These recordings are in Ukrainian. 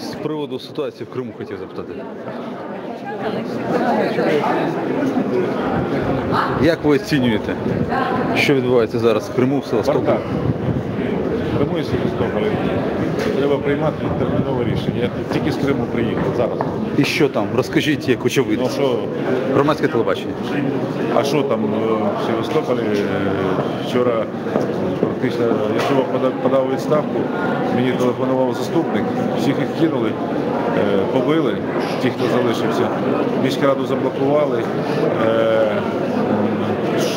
З приводу ситуації в Криму хотів запитати. Як ви оцінюєте, що відбувається зараз в Криму, в Севастополі? Бардак. Криму і Севастополі. Треба приймати термінове рішення. Я тільки з Криму приїхав зараз. І що там? Розкажіть, як. Ну що, Громадське телебачення. а що там е, в Севастополі? Е, Вчора практично я чого подав, відставку, мені телефонував заступник, всіх їх кинули, е, побили, ті, хто залишився. Міськраду заблокували, е,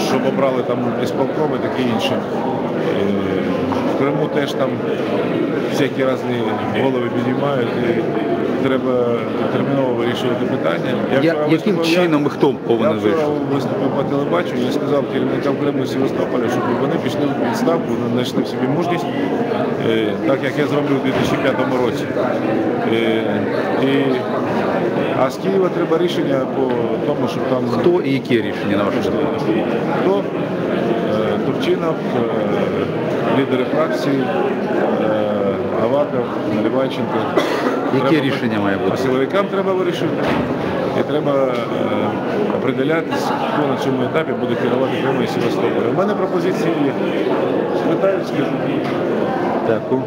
щоб обрали там ісполкоми, таке інше. В теж там всякі різні голови підіймають. І треба терміново вирішувати питання. Я Я, яким виступив, я- чином і хто я повинен вирішити? виступив по телебаченню і сказав керівникам Криму Севастополя, щоб вони пішли в відставку, знайшли в собі мужність, е, так як я зроблю у 2005 році. Е, І, а з Києва треба рішення по тому, щоб там Хто і які рішення на вашу думку? хто Е, Турчинов, лідери фракції, е, Аваков, Наливайченко. Яке Треба- рішення має бути? Силовикам треба вирішити. І треба определятися, определятись, хто на цьому етапі буде керувати Кримом і Севастополем. У мене пропозиції є. Спитаю, скажу. Дякую.